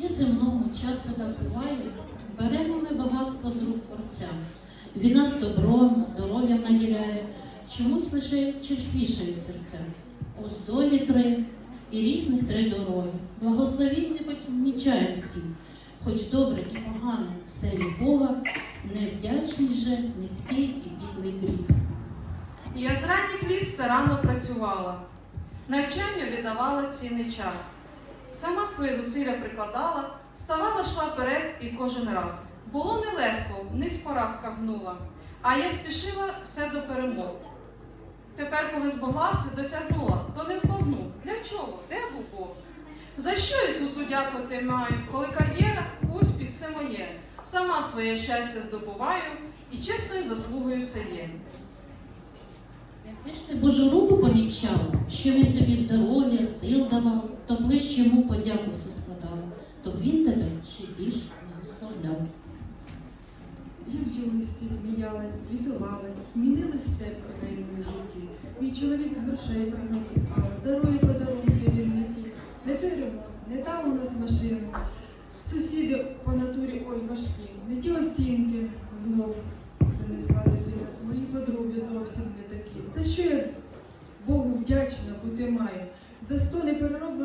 житті земному часто так буває, беремо ми багатство з рук Творця. Він нас добром, здоров'ям наділяє, чомусь лише черствішають серця. Ось долі три і різних три дороги. Благословінь не помічаємо всім, хоч добре і погане все від Бога, невдячність же низький і підлий гріх. Я з ранніх літ старанно працювала, навчання віддавала цінний час. Сама свої зусилля прикладала, ставала йшла вперед і кожен раз. Було нелегко, вниз поразка гнула, а я спішила все до перемог. Тепер, коли збоглася, досягнула, то не збагну. Для чого? Де Бог? За що Ісусу дякувати маю, коли кар'єра, успіх це моє. Сама своє щастя здобуваю і чесною заслугою це є. Якби ж ти Божу руку помічала, що він тобі здоров'я, сил давав, ближче йому подяку всю складала, то б він тебе ще більш благословляв. Я в юності зміялась, бідувалась, змінилось все в сімейному житті. Мій чоловік грошей приносить мало, дарує подарунки він не ті. Не той ремонт, не та у нас машина. Сусіди по натурі ой важкі, не ті оцінки знов принесла дитина. Мої подруги зовсім не такі. За що я Богу вдячна бути маю? За сто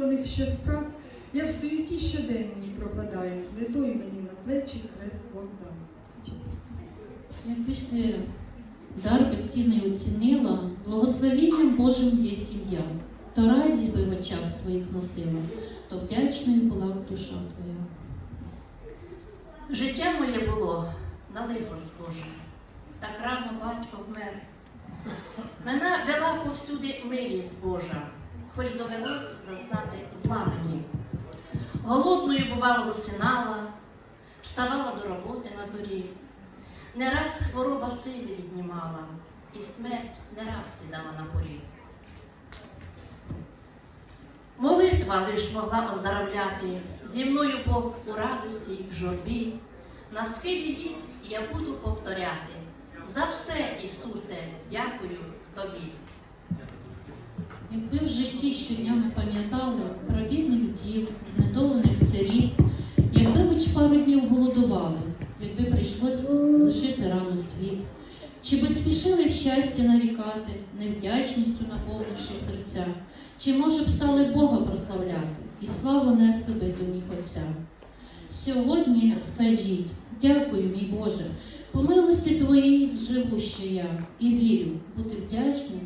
неперероблених ще справ я в суєті щоденній пропадаю. Не той мені на плечі хрест Бог дав. Якби дар безцінний оцінила, благословенням Божим є сім'я, то радість би в очах своїх носила, то вдячною була б душа твоя. Життя моє було на лихо схоже, так рано батько вмер. Мене вела повсюди милість Божа, хоч довелось зазнати зла мені. Голодною, бувало, засинала, вставала до роботи на зорі. Не раз хвороба сили віднімала, і смерть не раз сідала на поріг. Молитва лиш могла оздоровляти, зі мною Бог у радості, в журбі. На схилі літ я буду повторяти. За все, Ісусе, дякую Тобі. Якби в житті щодня ми пам'ятали про бідних дів, знедолених сиріт, якби хоч пару днів голодували, якби прийшлось лишити рано світ, чи би спішили в щастя нарікати, невдячністю наповнивши серця, чи може б стали Бога прославляти і славу несли би до ніг Отця. Сьогодні скажіть, дякую, мій Боже, по милості Твоїй живу ще я і вірю бути вдячним